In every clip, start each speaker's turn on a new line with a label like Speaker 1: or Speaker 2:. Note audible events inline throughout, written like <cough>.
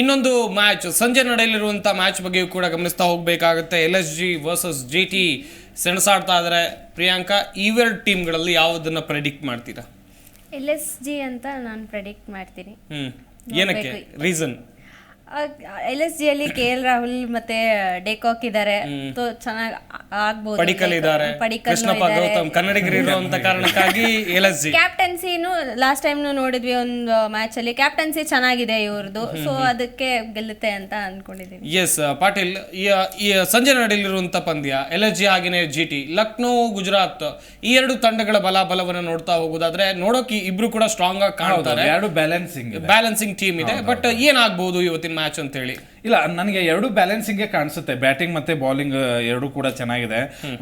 Speaker 1: ಇನ್ನೊಂದು ಮ್ಯಾಚ್. ಸಂಜೆ ನಡೆಯಲಿರುವಂಥ ಮ್ಯಾಚ್ ಬಗ್ಗೆಯೂ ಕೂಡ ಗಮನಿಸ್ತಾ ಹೋಗಬೇಕಾಗುತ್ತೆ. L S G versus G T ಸೆಣಸಾಡ್ತಾ ಇದ್ದಾರೆ ಪ್ರಿಯಾಂಕಾ ಇವೆರಡು ಟೀಮ್ಗಳಲ್ಲಿ ಯಾವುದನ್ನು ಪ್ರೆಡಿಕ್ಟ್ ಮಾಡ್ತೀರಾ?
Speaker 2: ಎಲ್ ಎಸ್ ಜಿ ಅಂತ ನಾನು ಪ್ರೆಡಿಕ್ಟ್ ಮಾಡ್ತೀನಿ.
Speaker 1: ಹ್ಞೂ ಏನಕ್ಕೆ? ರೀಸನ್
Speaker 2: ಎಲ್ ಎಸ್ ಜಿಯಲ್ಲಿ ಕೆ ಎಲ್ ರಾಹುಲ್ ಮತ್ತೆ ಡೇಕಾಕ್ ಇದ್ದಾರೆ. ಚೆನ್ನಾಗಿ ಆಗ್ಬೋದು.
Speaker 1: ಪಡಿಕಲ್ ಇದ್ದಾರೆ.
Speaker 2: ಪಡಿಕಲ್
Speaker 1: ಕೃಷ್ಣಪ್ಪ ಗೌತಮ್ ಕನ್ನಡಿಗರು ಇರುವಂತ ಕಾರಣಕ್ಕಾಗಿ ಎಲ್ ಎಸ್ ಜಿ
Speaker 2: ಕ್ಯಾಪ್ಟನ್ಸಿನು ಲಾಸ್ಟ್ ಟೈಮ್ ನೋಡಿದ್ವಿ ಒಂದು ಮ್ಯಾಚ್ ಅಲ್ಲಿ. ಕ್ಯಾಪ್ಟನ್ಸಿ ಚೆನ್ನಾಗಿದೆ ಇವ್ರದ್ದು ಸೊ ಅದಕ್ಕೆ ಗೆಲ್ಲುತ್ತೆ ಅಂತ ಅನ್ಕೊಂಡಿದ್ದೀನಿ
Speaker 1: ಎಸ್ ಪಾಟೀಲ್ ಈ- ಸಂಜೆ ನಡೆಯಲಿರುವಂತ ಪಂದ್ಯ ಎಲ್ ಎಸ್ ಜಿ ಹಾಗೇನೆ ಜಿ ಟಿ ಲಕ್ನೋ ಗುಜರಾತ್ ಈ ಎರಡು ತಂಡಗಳ ಬಲಾಬಲವನ್ನು ನೋಡ್ತಾ ಹೋಗೋದಾದ್ರೆ ನೋಡೋಕೆ ಇಬ್ರು ಕೂಡ ಸ್ಟ್ರಾಂಗ್ ಆಗಿ ಕಾಣ್ತಾರೆ.
Speaker 3: ಎರಡು ಬ್ಯಾಲೆನ್ಸಿಂಗ್
Speaker 1: ಬ್ಯಾಲೆನ್ಸಿಂಗ್ ಟೀಮ್ ಇದೆ. ಬಟ್ ಏನಾಗಬಹುದು ಇವತ್ತಿನ ಮ್ಯಾಚ್ ಅಂತ ಹೇಳಿ
Speaker 3: ಇಲ್ಲ ನನಗೆ ಎರಡು ಬ್ಯಾಲೆನ್ಸಿಂಗ್ ಕಾಣಿಸುತ್ತೆ. ಬ್ಯಾಟಿಂಗ್ ಮತ್ತೆ ಬೌಲಿಂಗ್ ಎರಡು ಕೂಡ ಚೆನ್ನಾಗಿದೆ.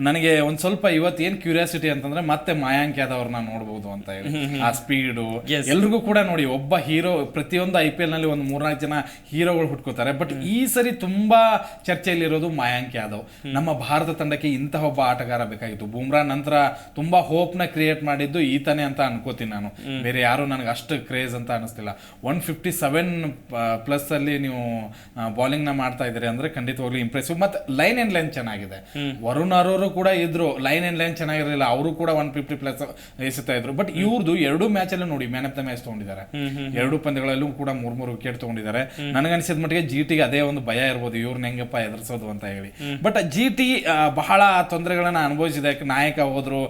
Speaker 3: ನನಗೆ ಒಂದ್ ಸ್ವಲ್ಪ ಇವತ್ತು ಏನ್ ಕ್ಯೂರಿಯಾಸಿಟಿ ಅಂತಂದ್ರೆ ಮತ್ತೆ ಮಯಾಂಕ್ ಯಾದವ್ ನೋಡಬಹುದು ಅಂತ ಹೇಳಿ. ಆ ಸ್ಪೀಡು ಎಲ್ರಿಗೂ ಕೂಡ ನೋಡಿ ಒಬ್ಬ ಹೀರೋ ಪ್ರತಿಯೊಂದು ಐ ಪಿ ಎಲ್ನಲ್ಲಿ ಒಂದು ಮೂರ್ನಾಲ್ಕು ಜನ ಹೀರೋಗಳು ಹುಟ್ಕೋತಾರೆ. ಬಟ್ ಈ ಸರಿ ತುಂಬಾ ಚರ್ಚೆಯಲ್ಲಿರೋದು ಮಯಾಂಕ್ ಯಾದವ್ ನಮ್ಮ ಭಾರತ ತಂಡಕ್ಕೆ ಇಂತಹ ಒಬ್ಬ ಆಟಗಾರ ಬೇಕಾಗಿತ್ತು. ಬೂಮ್ರಾ ನಂತರ ತುಂಬಾ ಹೋಪ್ನ ಕ್ರಿಯೇಟ್ ಮಾಡಿದ್ದು ಈತನೇ ಅಂತ ಅನ್ಕೋತೀನಿ ನಾನು. ಬೇರೆ ಯಾರು ನನಗೆ ಅಷ್ಟು ಕ್ರೇಜ್ ಅಂತ ಅನಿಸ್ತಿಲ್ಲ. ಒನ್ ಫಿಫ್ಟಿ ಸೆವೆನ್ ಪ್ಲಸ್ ಅಲ್ಲಿ ನೀವು ಬೌಲಿಂಗ್ನ ಮಾಡ್ತಾ ಇದ್ರೆ ಅಂದ್ರೆ ಖಂಡಿತವಾಗ್ಲೂ ಇಂಪ್ರೆಸಿವ್ ಮತ್ ಲೈನ್ ಅಂಡ್ ಲೈನ್ ಚೆನ್ನಾಗಿದೆ. ವರುಣ್ ಅರೋರು ಕೂಡ ಇದ್ರು. ಲೈನ್ ಅಂಡ್ ಲೈನ್ ಚೆನ್ನಾಗಿರಲಿಲ್ಲ. ಅವರು ಕೂಡ ಒನ್ ಫಿಫ್ಟಿ ಪ್ಲಸ್ ಎಸಿತಾ ಇದ್ರು. ಬಟ್ ಇವ್ರದ್ದು ಎರಡು ಮ್ಯಾಚ್ ಅಲ್ಲಿ ನೋಡಿ ಮ್ಯಾನ್ ಆಫ್ ದ ಮ್ಯಾಚ್ ತಗೊಂಡಿದ್ದಾರೆ. ಎರಡು ಪಂದ್ಯಗಳಲ್ಲೂ ಕೂಡ ಮೂರ್ ಮೂರು ವಿಕೆಟ್ ತಗೊಂಡಿದ್ದಾರೆ. ನನಗನ್ಸಿದ ಮಟ್ಟಿಗೆ ಜಿ ಟಿಗೆ ಅದೇ ಒಂದು ಭಯ ಇರ್ಬೋದು. ಇವ್ರನ್ನ ಹೆಂಗಪ್ಪ ಎದುರಿಸೋದು ಅಂತ ಹೇಳಿ. ಬಟ್ ಜಿ ಟಿ ಬಹಳ ತೊಂದರೆಗಳನ್ನ ಅನುಭವಿಸಿದೆ. ನಾಯಕ ಹೋದ್ರು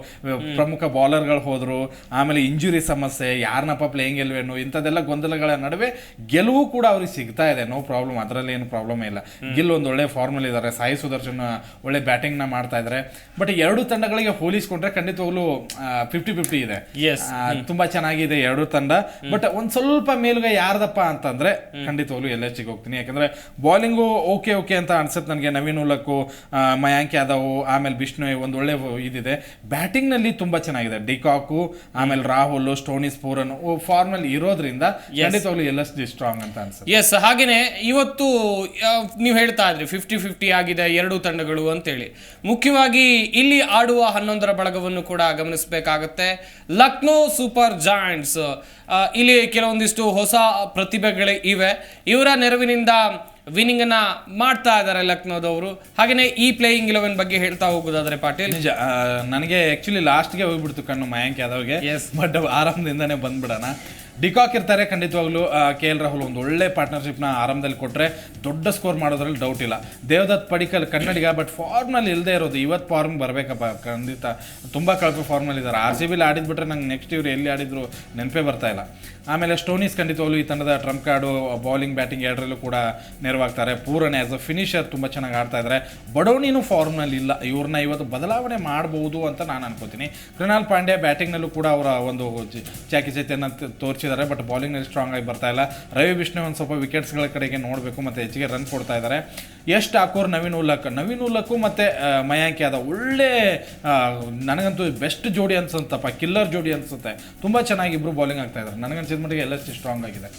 Speaker 3: ಪ್ರಮುಖ ಬೌಲರ್ಗಳು ಹೋದ್ರು ಆಮೇಲೆ ಇಂಜುರಿ ಸಮಸ್ಯೆ ಯಾರನ್ನಪ್ಪ ಪ್ಲೇಯಿಂಗ್ ಎಲ್ವೇನು ಇಂಥದ್ದೆಲ್ಲ ಗೊಂದಲಗಳ ನಡುವೆ ಗೆಲುವು ಕೂಡ ಅವ್ರಿಗೆ ಸಿಗ್ತಾ ಇದೆ. ನೋ ಪ್ರಾಬ್ಲಮ್ ಅದರಲ್ಲಿ ಏನು ಪ್ರಾಬ್ಲಮ್ ಇಲ್ಲ. ಗಿಲ್ ಒಂದು ಒಳ್ಳೆ ಫಾರ್ಮಲ್ ಇದ್ದಾರೆ ಸಾಯಿ ಸುದರ್ಶನ್ ಒಳ್ಳೆ ಬ್ಯಾಟಿಂಗ್ನ ಮಾಡ್ತಾ ಇದ್ದಾರೆ ಬಟ್ ಎರಡು ತಂಡಗಳಿಗೆ ಹೋಲಿಸ್ಕೊಂಡ್ರೆ ಖಂಡಿತವಾಗ್ಲೂ ಫಿಫ್ಟಿ ಫಿಫ್ಟಿ ಇದೆ. ತುಂಬಾ ಚೆನ್ನಾಗಿದೆ ಎರಡು ತಂಡ. ಬಟ್ ಒಂದ್ ಸ್ವಲ್ಪ ಮೇಲುಗೈ ಯಾರ್ದಪ್ಪ ಅಂತಂದ್ರೆ ಖಂಡಿತವಾಗ್ಲೂ ಎಲ್ ಎಚ್ಗೆ ಹೋಗ್ತೀನಿ. ಯಾಕಂದ್ರೆ ಬೌಲಿಂಗು ಓಕೆ ಓಕೆ ಅಂತ ಅನ್ಸುತ್ತೆ ನನಗೆ. ನವೀನ್ ಉಲಕ್ಕು ಮಯಾಂಕ್ ಯಾದವ್ ಆಮೇಲೆ ಬಿಷ್ಣು ಒಂದು ಒಳ್ಳೆ ಇದಿದೆ. ಬ್ಯಾಟಿಂಗ್ನಲ್ಲಿ ತುಂಬಾ ಚೆನ್ನಾಗಿದೆ. ಡಿಕಾಕು ಆಮೇಲೆ ರಾಹುಲ್ ಸ್ಟೋನಿ ಸ್ಪೂರನ್ ಫಾರ್ಮಲ್ ಇರೋದ್ರಿಂದ ಖಂಡಿತವಾಗ್ಲೂ ಎಲ್ ಎಚ್ ಜಿ ಸ್ಟ್ರಾಂಗ್ ಅಂತ ಅನ್ಸುತ್ತೆ.
Speaker 1: ಎಸ್ ಹಾಗೇನೆ ಇವತ್ತು ನೀವು ಹೇಳ್ತಾ ಇದ್ರಿ ಫಿಫ್ಟಿ ಫಿಫ್ಟಿ ಆಗಿದೆ ಎರಡು ತಂಡಗಳು ಅಂತೇಳಿ. ಮುಖ್ಯವಾಗಿ ಇಲ್ಲಿ ಆಡುವ ಹನ್ನೊಂದರ ಬಳಗವನ್ನು ಕೂಡ ಗಮನಿಸಬೇಕಾಗತ್ತೆ. ಲಕ್ನೋ ಸೂಪರ್ ಜಾಯಿಂಟ್ಸ್ ಇಲ್ಲಿ ಕೆಲವೊಂದಿಷ್ಟು ಹೊಸ ಪ್ರತಿಭೆಗಳು ಇವೆ. ಇವರ ನೆರವಿನಿಂದ ವಿನಿಂಗ್ ಅನ್ನ ಮಾಡ್ತಾ ಇದ್ದಾರೆ ಲಕ್ನೋದವರು. ಹಾಗೇನೆ ಈ ಪ್ಲೇಯಿಂಗ್ ಇಲೆವೆನ್ ಬಗ್ಗೆ ಹೇಳ್ತಾ ಹೋಗೋದಾದ್ರೆ ಪಾಟೀಲ್?
Speaker 3: ನಿಜ ನನಗೆ ಆಕ್ಚುಲಿ ಲಾಸ್ಟ್ಗೆ ಹೋಗ್ಬಿಡ್ತು ಕಣ್ಣು ಮಯಾಂಕ್ ಯಾದವ್ಗೆ.
Speaker 1: ಎಸ್
Speaker 3: ಬಟ್ ಆರಂಭದಿಂದನೇ ಬಂದ್ಬಿಡೋಣ. ಡಿಕಾಕ್ ಇರ್ತಾರೆ ಖಂಡಿತವಾಗ್ಲೂ ಕೆ ಎಲ್ ರಾಹುಲ್ ಒಂದು ಒಳ್ಳೆ ಪಾರ್ಟ್ನರ್ಶಿಪ್ನ ಆರಂಭದಲ್ಲಿ ಕೊಟ್ಟರೆ ದೊಡ್ಡ ಸ್ಕೋರ್ ಮಾಡೋದ್ರಲ್ಲಿ ಡೌಟ್ ಇಲ್ಲ. ದೇವದತ್ ಪಡಿಕಲ್ ಕನ್ನಡಿಗ ಬಟ್ ಫಾರ್ಮ್ನಲ್ಲಿ ಇಲ್ಲದೆ ಇರೋದು. ಇವತ್ತು ಫಾರ್ಮ್ ಬರಬೇಕಪ್ಪ, ಖಂಡಿತ. ತುಂಬ ಕಳಪೆ ಫಾರ್ಮಲ್ಲಿ ಇದ್ದಾರೆ. ಆರ್ ಸಿ ಬಿಲಿ ಆಡಿದ್ಬಿಟ್ರೆ ನಂಗೆ ನೆಕ್ಸ್ಟ್ ಇವ್ರು ಎಲ್ಲಿ ಆಡಿದ್ರು ನೆನಪೇ ಬರ್ತಾ ಇಲ್ಲ. ಆಮೇಲೆ ಸ್ಟೋನೀಸ್ ಖಂಡಿತವಾಗ್ಲೂ ಈ ತಂಡದ ಟ್ರಂಪ್ ಕಾರ್ಡು ಬೌಲಿಂಗ್ ಬ್ಯಾಟಿಂಗ್ ಎರಡರಲ್ಲೂ ಕೂಡ ನೆರವಾಗ್ತಾರೆ. ಪೂರನ್ ಆಸ್ ಅ ಫಿನಿಷರ್ ತುಂಬ ಚೆನ್ನಾಗಿ ಆಡ್ತಾ ಇದ್ದಾರೆ ಬಡೋಣಿನೂ ಫಾರ್ಮ್ನಲ್ಲಿ ಇಲ್ಲ. ಇವ್ರನ್ನ ಇವತ್ತು ಬದಲಾವಣೆ ಮಾಡಬಹುದು ಅಂತ ನಾನು ಅನ್ಕೋತೀನಿ. ಕೃಣಾಲ್ ಪಾಂಡ್ಯ ಬ್ಯಾಟಿಂಗ್ನಲ್ಲೂ ಕೂಡ ಅವರ ಒಂದು ಚಾಕಿ ಚೈತನ್ಯ ತ- ತೋರಿಸಿದ್ದಾರೆ ಬಟ್ ಬೌಲಿಂಗ್ನಲ್ಲಿ ಸ್ಟ್ರಾಂಗ್ ಆಗಿ ಬರ್ತಾ ಇಲ್ಲ. ರವಿ ವಿಷ್ಣು ಒಂದು ಸ್ವಲ್ಪ ವಿಕೆಟ್ಸ್ಗಳ ಕಡೆಗೆ ನೋಡಬೇಕು ಮತ್ತು ಹೆಚ್ಚಿಗೆ ರನ್ ಕೊಡ್ತಾ ಇದ್ದಾರೆ. ಯಶ್ ಠಾಕೂರ್, ನವೀನ್ ಉಲ್ಲಕ್. ನವೀನ್ ಉಲ್ಲಕ್ಕು ಮತ್ತು ಮಯಾಂಕ್ ಯಾದವ್. ಒಳ್ಳೆ ನನಗಂತೂ ಬೆಸ್ಟ್ ಜೋಡಿ ಅನ್ಸುತ್ತಪ್ಪ ಕಿಲ್ಲರ್ ಜೋಡಿ ಅನ್ಸುತ್ತೆ. ತುಂಬ ಚೆನ್ನಾಗಿ ಇಬ್ಬರು ಬೌಲಿಂಗ್ ಆಗ್ತಾ ಇದ್ದಾರೆ. ನನಗನ್ಸಿದ ಮಟ್ಟಿಗೆ ಎಲ್ಲ ಸ್ಟ್ರಾಂಗ್ ಆಗಿದೆ.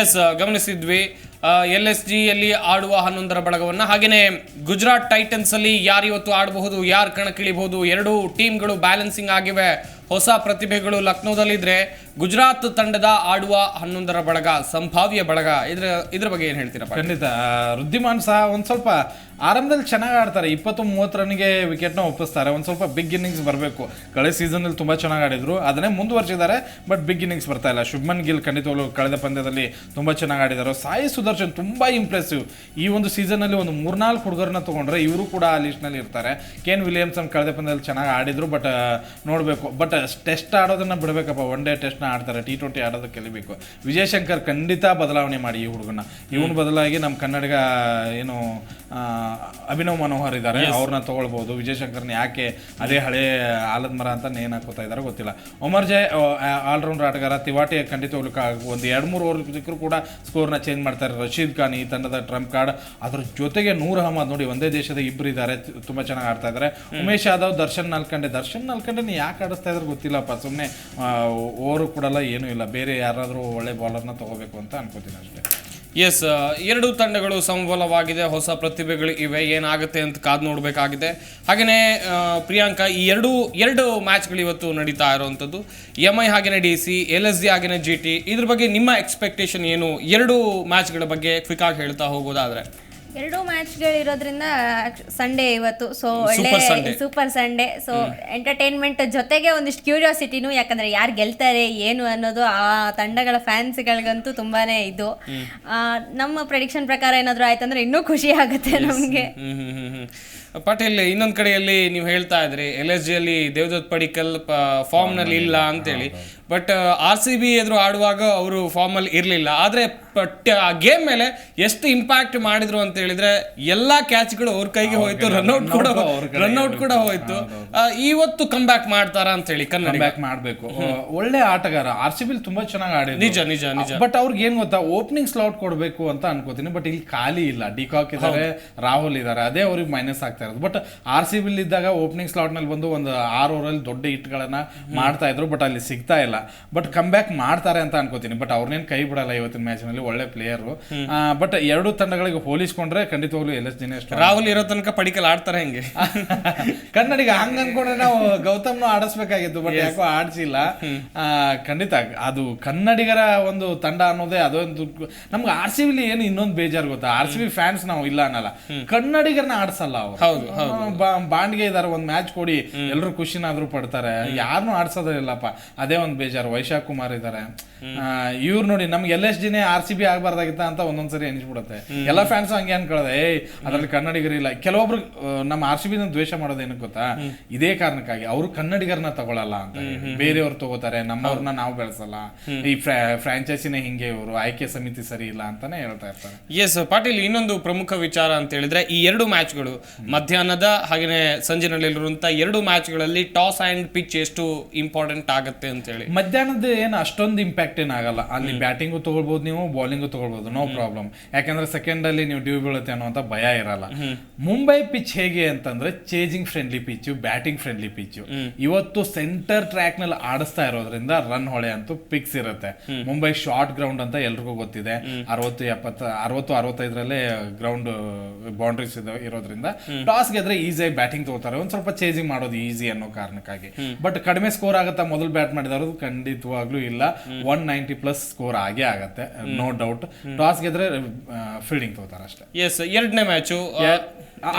Speaker 1: ಎಸ್ ಗಮನಿಸಿದ್ವಿ. ಎಲ್ ಎಸ್ ಜಿಯಲ್ಲಿ ಆಡುವ ಹನ್ನೊಂದರ ಬಳಗವನ್ನ ಹಾಗೆಯೇ ಗುಜರಾತ್ ಟೈಟನ್ಸ್ ಅಲ್ಲಿ ಯಾರು ಇವತ್ತು ಆಡಬಹುದು, ಯಾರು ಕಣಕ್ಕಿಳಿಬಹುದು, ಎರಡು ಟೀಮ್ಗಳು ಬ್ಯಾಲೆನ್ಸಿಂಗ್ ಆಗಿವೆ. ಹೊಸ ಪ್ರತಿಭೆಗಳು ಲಕ್ನೋದಲ್ಲಿದ್ರೆ ಗುಜರಾತ್ ತಂಡದ ಆಡುವ ಹನ್ನೊಂದರ ಬಳಗ, ಸಂಭಾವ್ಯ ಬಳಗ. ಇದ್ರ ಇದ್ರ ಬಗ್ಗೆ ಏನು ಹೇಳ್ತೀರಾ
Speaker 3: ಖಂಡಿತ. ವೃದ್ಧಿಮಾನ್ ಸಹ ಒಂದು ಸ್ವಲ್ಪ ಆರಂಭದಲ್ಲಿ ಚೆನ್ನಾಗಿ ಆಡ್ತಾರೆ. ಇಪ್ಪತ್ತು ಮೂವತ್ತು ರನ್ಗೆ ವಿಕೆಟ್ನ ಒಪ್ಪಿಸ್ತಾರೆ. ಒಂದು ಸ್ವಲ್ಪ ಬಿಗ್ ಇನ್ನಿಂಗ್ಸ್ ಬರಬೇಕು. ಕಳೆದ ಸೀಸನಲ್ಲಿ ತುಂಬ ಚೆನ್ನಾಗಿ ಆಡಿದರು. ಅದನ್ನೇ ಮುಂದುವರಿಸಿದ್ದಾರೆ ಬಟ್ ಬಿಗ್ ಇನ್ನಿಂಗ್ಸ್ ಬರ್ತಾ ಇಲ್ಲ. ಶುಭ್ಮನ್ ಗಿಲ್ ಖಂಡಿತವಾಗ್ಲೂ ಕಳೆದ ಪಂದ್ಯದಲ್ಲಿ ತುಂಬ ಚೆನ್ನಾಗಿ ಆಡಿದರು ಸಾಯಿ ಸುದರ್ಶನ್ ತುಂಬ ಇಂಪ್ರೆಸಿವ್ ಈ ಒಂದು ಸೀಸನಲ್ಲಿ ಒಂದು ಮೂರ್ನಾಲ್ಕು ಹುಡುಗರನ್ನ ತೊಗೊಂಡ್ರೆ ಇವರು ಕೂಡ ಆ ಲಿಸ್ಟ್ನಲ್ಲಿ ಇರ್ತಾರೆ. ಕೇನ್ ವಿಲಿಯಮ್ಸನ್ ಕಳೆದ ಪಂದ್ಯದಲ್ಲಿ ಚೆನ್ನಾಗಿ ಆಡಿದ್ರು ಬಟ್ ನೋಡಬೇಕು. ಬಟ್ ಟೆಸ್ಟ್ ಆಡೋದನ್ನ ಬಿಡಬೇಕಪ್ಪ. ಒನ್ ಡೇ ಟೆಸ್ಟ್ನ ಆಡ್ತಾರೆ. ಟಿ ಟ್ವೆಂಟಿ ಆಡೋದು ಕಲಿಬೇಕು. ವಿಜಯಶಂಕರ್ ಖಂಡಿತ ಬದಲಾವಣೆ ಮಾಡಿ ಈ ಹುಡುಗನ ಇವನ್ ಬದಲಾಗಿ ನಮ್ಮ ಕನ್ನಡಿಗ ಏನು ಅಭಿನವ್ ಮನೋಹರ್ ಇದ್ದಾರೆ. ಅವ್ರನ್ನ ತಗೊಳ್ಬೋದು. ವಿಜಯಶಂಕರ್ನ ಯಾಕೆ ಅದೇ ಹಳೆ ಆಲದ ಮರ ಅಂತ ನೇನ್ ಹಾಕೋತಾ ಇದ್ದಾರೆ ಗೊತ್ತಿಲ್ಲ. ಒಮರ್ ಜಯ್ ಆಲ್ರೌಂಡರ್ ಆಟಗಾರ ತಿವಾಟಿ ಖಂಡಿತ ಒಂದು ಎರಡು ಮೂರು ಓವರ್ ಸಿಕ್ಕರು ಕೂಡ ಸ್ಕೋರ್ನ ಚೇಂಜ್ ಮಾಡ್ತಾರೆ ರಶೀದ್ ಖಾನ್ ಈ ತಂಡದ ಟ್ರಂಪ್ ಕಾರ್ಡ್. ಅದ್ರ ಜೊತೆಗೆ ನೂರ್ ಅಹಮದ್ ನೋಡಿ ಒಂದೇ ದೇಶದ ಇಬ್ಬರು ಇದ್ದಾರೆ. ತುಂಬಾ ಚೆನ್ನಾಗಿ ಆಡ್ತಾ ಇದ್ದಾರೆ ಉಮೇಶ್ ಯಾದವ್ ದರ್ಶನ್ ನಾಲ್ಕಂಡೆ. ದರ್ಶನ್ ನಾಲ್ಕಂಡೆ ಯಾಕೆ ಆಡಿಸ್ತಾ ಇದ್ರೆ ಗೊತ್ತಿಲ್ಲಪ್ಪ. ಸುಮ್ಮನೆ ಓವರು ಕೊಡಲ್ಲ ಏನೂ ಇಲ್ಲ. ಬೇರೆ ಯಾರಾದರೂ ಒಳ್ಳೆ ಬಾಲರ್ನ ತಗೋಬೇಕು ಅಂತ ಅನ್ಕೋತೀನಿ ಅಷ್ಟೇ.
Speaker 1: ಎಸ್ ಎರಡು ತಂಡಗಳು ಸಮಬಲವಾಗಿದೆ. ಹೊಸ ಪ್ರತಿಭೆಗಳು ಇವೆ. ಏನಾಗುತ್ತೆ ಅಂತ ಕಾದು ನೋಡಬೇಕಾಗಿದೆ. ಹಾಗೆಯೇ ಪ್ರಿಯಾಂಕಾ, ಈ ಎರಡು ಎರಡು ಮ್ಯಾಚ್ಗಳು ಇವತ್ತು ನಡೀತಾ ಇರುವಂಥದ್ದು. ಎಂ ಐ ಹಾಗೆಯೇ D C L S G ಹಾಗೆಯೇ ಜಿ ಟಿ ಇದ್ರ ಬಗ್ಗೆ ನಿಮ್ಮ ಎಕ್ಸ್ಪೆಕ್ಟೇಷನ್ ಏನು? ಎರಡು ಮ್ಯಾಚ್ಗಳ ಬಗ್ಗೆ ಕ್ವಿಕ್ ಆಗಿ ಹೇಳ್ತಾ ಹೋಗೋದಾದ್ರೆ.
Speaker 2: ಎರಡು ಮ್ಯಾಚ್ಗಳು ಇರೋದ್ರಿಂದ ಸಂಡೇ ಇವತ್ತು ಸೊ ಒಳ್ಳೆ ಸೂಪರ್ ಸಂಡೇ ಸೊ ಎಂಟರ್ಟೈನ್ಮೆಂಟ್ ಜೊತೆಗೆ ಒಂದಿಷ್ಟು ಕ್ಯೂರಿಯಾಸಿಟಿನೂ ಯಾಕಂದ್ರೆ ಯಾರು ಗೆಲ್ತಾರೆ ಏನು ಅನ್ನೋದು ಆ ತಂಡಗಳ ಫ್ಯಾನ್ಸ್ಗಳಿಗಂತೂ ತುಂಬಾನೇ ಇದು. ಆ, ನಮ್ಮ ಪ್ರೆಡಿಕ್ಷನ್ ಪ್ರಕಾರ ಏನಾದ್ರು ಆಯ್ತಂದ್ರೆ ಇನ್ನೂ ಖುಷಿ ಆಗುತ್ತೆ ನಮ್ಗೆ.
Speaker 1: ಪಟೇಲ್ ಇನ್ನೊಂದ್ ಕಡೆಯಲ್ಲಿ ನೀವು ಹೇಳ್ತಾ ಇದ್ರಿ ಎಲ್ ಎಸ್ ಜಿಯಲ್ಲಿ ದೇವದತ್ ಪಡಿಕಲ್ ಫಾರ್ಮ್ನಲ್ಲಿ ಇಲ್ಲ ಅಂತೇಳಿ. ಬಟ್ ಆರ್ ಸಿ ಬಿ ಎದುರು ಆಡುವಾಗ ಅವರು ಫಾರ್ಮ್ ಅಲ್ಲಿ ಇರ್ಲಿಲ್ಲ. ಆದ್ರೆ ಗೇಮ್ ಮೇಲೆ ಎಷ್ಟು ಇಂಪ್ಯಾಕ್ಟ್ ಮಾಡಿದ್ರು ಅಂತ ಹೇಳಿದ್ರೆ ಎಲ್ಲಾ ಕ್ಯಾಚ್ಗಳು ಅವ್ರ ಕೈಗೆ ಹೋಯ್ತು ರನ್ಔಟ್ ಕೂಡ ರನ್ಔಟ್ ಕೂಡ ಹೋಯ್ತು. ಆ, ಇವತ್ತು ಕಮ್ ಬ್ಯಾಕ್ ಮಾಡ್ತಾರ ಅಂತ ಹೇಳಿ ಕಮ್
Speaker 3: ಬ್ಯಾಕ್ ಮಾಡಬೇಕು. ಒಳ್ಳೆ ಆಟಗಾರ. ಆರ್ ಸಿ ಬಿಲ್ ತುಂಬಾ ಚೆನ್ನಾಗಿ ಆಡಿದ್ರು.
Speaker 1: ನಿಜ ನಿಜ ನಿಜ.
Speaker 3: ಬಟ್ ಅವ್ರಿಗೆ ಏನ್ ಗೊತ್ತಾ ಓಪನಿಂಗ್ ಸ್ಲಾಟ್ ಕೊಡಬೇಕು ಅಂತ ಅನ್ಕೋತೀನಿ ಬಟ್ ಇಲ್ಲಿ ಖಾಲಿ ಇಲ್ಲ. ಡಿಕಾಕ್ ಇದಾರೆ ರಾಹುಲ್ ಇದಾರೆ ಅದೇ ಅವ್ರಿಗೆ ಮೈನಸ್ ಆಗ್ತಾ ಇರೋದು. ಬಟ್ ಆರ್ ಸಿ ಬಿಲ್ ಇದ್ದಾಗ ಓಪನಿಂಗ್ ಸ್ಲಾಟ್ನಲ್ಲಿ ಬಂದು ಒಂದು ಆರು ಅಲ್ಲಿ ದೊಡ್ಡ ಹಿಟ್ಗಳನ್ನ ಮಾಡ್ತಾ ಇದ್ರು ಬಟ್ ಅಲ್ಲಿ ಸಿಗ್ತಾ ಇಲ್ಲ. ಬಟ್ ಕಮ್ ಬ್ಯಾಕ್ ಮಾಡ್ತಾರೆ ಅಂತ ಅನ್ಕೋತೀನಿ. ಬಟ್ ಅವ್ರನ್ನೇನು ಕೈ ಬಿಡಲ್ಲ ಇವತ್ತಿನ ಮ್ಯಾಚ್ನಲ್ಲಿ ಒಳ್ಳೆ ಪ್ಲೇಯರು ಬಟ್ ಎರಡು ತಂಡಗಳಿಗೆ ಹೋಲಿಸ್ಕೊಂಡ್ರೆ ಖಂಡಿತವಾಗ್ಲೂ ಎಲ್ ಎಸ್ ದಿನೇಶ್
Speaker 1: ರಾಹುಲ್ ಇರೋ ತನಕ ಪಡಿಕಲ್ ಆಡ್ತಾರೆ ಹಂಗೆ? <laughs>
Speaker 3: ಕನ್ನಡಿಗ ಹಂಗ ಅನ್ಕೊಂಡ್ರೆ ನಾವು ಗೌತಮ್ನು ಆಡಿಸ್ಬೇಕಾಗಿತ್ತು ಬಟ್ ಯಾಕೋ ಆಡ್ಸಿಲ್ಲ. ಖಂಡಿತ ಅದು ಕನ್ನಡಿಗರ ಒಂದು ತಂಡ ಅನ್ನೋದೇ ಅದೊಂದು ನಮ್ಗೆ ಆರ್ ಸಿ ಬಿಲಿ ಏನು ಇನ್ನೊಂದು ಬೇಜಾರು ಗೊತ್ತಾ? ಆರ್ ಸಿ ಬಿ ಫ್ಯಾನ್ಸ್ ನಾವು ಇಲ್ಲ ಅನ್ನಲ್ಲ. ಕನ್ನಡಿಗರನ್ನ ಆಡ್ಸಲ್ಲ ಅವ್ರು. ಬಾಂಡ್ಗೆ ಇದಾರೆ ಒಂದ್ ಮ್ಯಾಚ್ ಕೊಡಿ ಎಲ್ಲರೂ ಖುಷಿನಾದ್ರೂ ಪಡ್ತಾರೆ. ಯಾರನ್ನೂ ಆಡ್ಸೋದೇ ಇಲ್ಲಪ್ಪ. ಅದೇ ಒಂದ್ ಬೇಜಾರು ವೈಶಾಖ್ ಕುಮಾರ್ ಇದಾರೆ. ಇವ್ರು ನೋಡಿ ನಮ್ಗೆ ಎಲ್ ಎಸ್ ಜಿನೇ ಆರ್ ಸಿ ಬಿ ಆಗಬಾರ್ದಾಗಿತ್ತ ಅಂತ ಒಂದೊಂದ್ಸರಿ ಅನಿಸ್ಬಿಡುತ್ತೆ ಎಲ್ಲ ಫ್ಯಾನ್ಸ್ ಹಂಗೆ ಅನ್ಕೊಳ್ಳೋದು ಏಯ್ ಅದ್ರಲ್ಲಿ ಕನ್ನಡಿಗರು ಇಲ್ಲ. ಕೆಲವೊಬ್ರು ನಮ್ಮ ಆರ್ ಸಿ ಬಿ ದ್ವೇಷ ಮಾಡೋದು ಏನಕ್ಕೆ ಗೊತ್ತಾ ಇದೇ ಕಾರಣಕ್ಕಾಗಿ ಅವರು ಕನ್ನಡಿಗರನ್ನ ತಗೊಳಲ್ಲ ಅಂತ. ಬೇರೆಯವ್ರು ತಗೋತಾರೆ ನಮ್ಮವ್ರನ್ನ ನಾವು ಬೆಳೆಸಲ್ಲ. ಈ ಫ್ರಾಂಚೈಸಿನೇ ಹಿಂಗೆ ಇವರು ಆಯ್ಕೆ ಸಮಿತಿ ಸರಿ ಇಲ್ಲ ಅಂತಾನೆ ಹೇಳ್ತಾ ಇರ್ತಾರೆ.
Speaker 1: ಎಸ್ ಪಾಟೀಲ್ ಇನ್ನೊಂದು ಪ್ರಮುಖ ವಿಚಾರ ಅಂತ ಹೇಳಿದ್ರೆ ಈ ಎರಡು ಮ್ಯಾಚ್ಗಳು ಮಧ್ಯಾಹ್ನದ ಹಾಗೆ ಸಂಜೆ ನಡೆಯಲಿರುವಂತ ಎರಡು ಮ್ಯಾಚ್ಗಳಲ್ಲಿ ಟಾಸ್ ಅಂಡ್ ಪಿಚ್ ಎಷ್ಟು ಇಂಪಾರ್ಟೆಂಟ್ ಆಗುತ್ತೆ ಅಂತ ಹೇಳಿ.
Speaker 3: ಮಧ್ಯಾಹ್ನದ ಏನು ಅಷ್ಟೊಂದು ಇಂಪ್ಯಾಕ್ಟ್ ಏನಾಗಲ್ಲ ಅಲ್ಲಿ ಬ್ಯಾಟಿಂಗು ತಗೊಳ್ಬೋದು ನೀವು ಬೌಲಿಂಗು ತಗೊಳ್ಬೋದು ನೋ ಪ್ರಾಬ್ಲಮ್ ಯಾಕಂದ್ರೆ ಸೆಕೆಂಡ್ ಅಲ್ಲಿ ನೀವು ಡ್ಯೂ ಬೀಳುತ್ತೆ ಅನ್ನುವಂತ ಭಯ ಇರಲ್ಲ. ಮುಂಬೈ ಪಿಚ್ ಹೇಗೆ ಅಂತಂದ್ರೆ chasing friendly pitch batting friendly pitch ಇವತ್ತು ಸೆಂಟರ್ ಟ್ರ್ಯಾಕ್ನಲ್ಲಿ ಆಡಿಸ್ತಾ ಇರೋದ್ರಿಂದ ರನ್ ಹೊಳೆ ಅಂತೂ ಪಿಕ್ಸ್ ಇರುತ್ತೆ. ಮುಂಬೈ ಶಾರ್ಟ್ ಗ್ರೌಂಡ್ ಅಂತ ಎಲ್ರಿಗೂ ಗೊತ್ತಿದೆ. ಅರವತ್ತು ಎಪ್ಪತ್ತ ಅರವತ್ತು ಅರವತ್ತೈದರಲ್ಲೇ ಗ್ರೌಂಡ್ ಬೌಂಡ್ರೀಸ್ ಇರೋದ್ರಿಂದ ಟಾಸ್ ಗೆದ್ರೆ ಈಸಿಯಾಗಿ ಬ್ಯಾಟಿಂಗ್ ತಗೋತಾರೆ. ಒಂದ್ ಸ್ವಲ್ಪ ಚೇಜಿಂಗ್ ಮಾಡೋದು ಈಸಿ ಅನ್ನೋ ಕಾರಣಕ್ಕಾಗಿ. ಬಟ್ ಕಡಿಮೆ ಸ್ಕೋರ್ ಆಗುತ್ತಾ ಮೊದಲು ಬ್ಯಾಟ್ ಮಾಡಿದವರು ಖಂಡಿತವಾಗ್ಲೂ ಇಲ್ಲ. ಒನ್ ನೈಂಟಿ ಪ್ಲಸ್ ಸ್ಕೋರ್ ಆಗೇ ಆಗತ್ತೆ ನೋ ಡೌಟ್ ಟಾಸ್ ಗೆದ್ರೆ ಫೀಲ್ಡಿಂಗ್ ತಗೋತಾರೆ ಅಷ್ಟೇ.
Speaker 1: ಎಸ್ ಎರಡನೇ ಮ್ಯಾಚು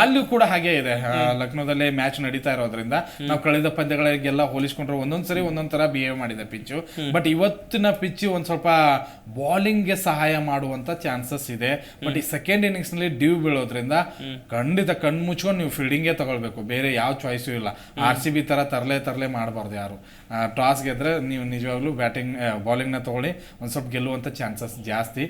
Speaker 3: ಅಲ್ಲೂ ಕೂಡ ಹಾಗೆ ಇದೆ. ಲಕ್ನೋದಲ್ಲಿ ಮ್ಯಾಚ್ ನಡೀತಾ ಇರೋದ್ರಿಂದ ನಾವು ಕಳೆದ ಪಂದ್ಯಗಳಿಗೆಲ್ಲ ಹೋಲಿಸ್ಕೊಂಡ್ರೆ ಒಂದೊಂದ್ಸರಿ ಒಂದೊಂದ್ ತರ ಬಿಹೇವ್ ಮಾಡಿದೆ ಪಿಚ್ಚು ಬಟ್ ಇವತ್ತಿನ ಪಿಚ್ ಒಂದ್ ಸ್ವಲ್ಪ ಬೌಲಿಂಗ್ಗೆ ಸಹಾಯ ಮಾಡುವಂತ ಚಾನ್ಸಸ್ ಇದೆ. ಬಟ್ ಈ ಸೆಕೆಂಡ್ ಇನ್ನಿಂಗ್ಸ್ನಲ್ಲಿ ಡ್ಯೂ ಬೀಳೋದ್ರಿಂದ ಖಂಡಿತ ಕಣ್ ಮುಚ್ಕೊಂಡು ನೀವು ಫೀಲ್ಡಿಂಗೇ ತಗೊಳ್ಬೇಕು. ಬೇರೆ ಯಾವ ಚಾಯ್ಸು ಇಲ್ಲ. ಆರ್ ಸಿ ಬಿ ತರ ತರಲೆ ತರಲೆ ಮಾಡಬಾರ್ದು ಯಾರು. ಟಾಸ್ ಗೆದ್ರೆ ನೀವು ನಿಜವಾಗ್ಲೂ ಬ್ಯಾಟಿಂಗ್ ಬೌಲಿಂಗ್ನ ತಗೊಳ್ಳಿ. ಒಂದ್ ಸ್ವಲ್ಪ ಗೆಲ್ಲುವಂತ ಚಾನ್ಸಸ್ ಜಾಸ್ತಿ.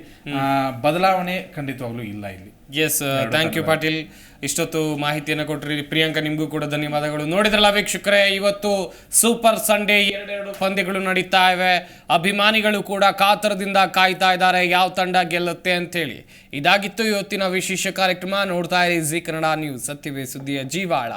Speaker 3: ಬದಲಾವಣೆ ಖಂಡಿತವಾಗ್ಲೂ ಇಲ್ಲ ಇಲ್ಲಿ.
Speaker 1: Yes thank you Patil. ಇಷ್ಟೊತ್ತು ಮಾಹಿತಿಯನ್ನು ಕೊಟ್ರಿ. ಪ್ರಿಯಾಂಕಾ ನಿಮಗೂ ಕೂಡ ಧನ್ಯವಾದಗಳು. ನೋಡಿದ್ರಲ್ಲ ವೀಕ್ಷಕರೇ ಇವತ್ತು ಸೂಪರ್ ಸಂಡೇ ಎರಡೆರಡು ಪಂದ್ಯಗಳು ನಡೀತಾ ಇವೆ ಅಭಿಮಾನಿಗಳು ಕೂಡ ಕಾತರದಿಂದ ಕಾಯ್ತಾ ಇದ್ದಾರೆ. ಯಾವ ತಂಡ ಗೆಲ್ಲುತ್ತೆ ಅಂತೇಳಿ ಇದಾಗಿತ್ತು ಇವತ್ತಿನ ವಿಶೇಷ ಕಾರ್ಯಕ್ರಮ. ನೋಡ್ತಾ ಇರಿ ಜಿ ಕನ್ನಡ ನ್ಯೂಸ್. ಸತ್ಯವೇ ಸುದ್ದಿಯ ಜೀವಾಳ.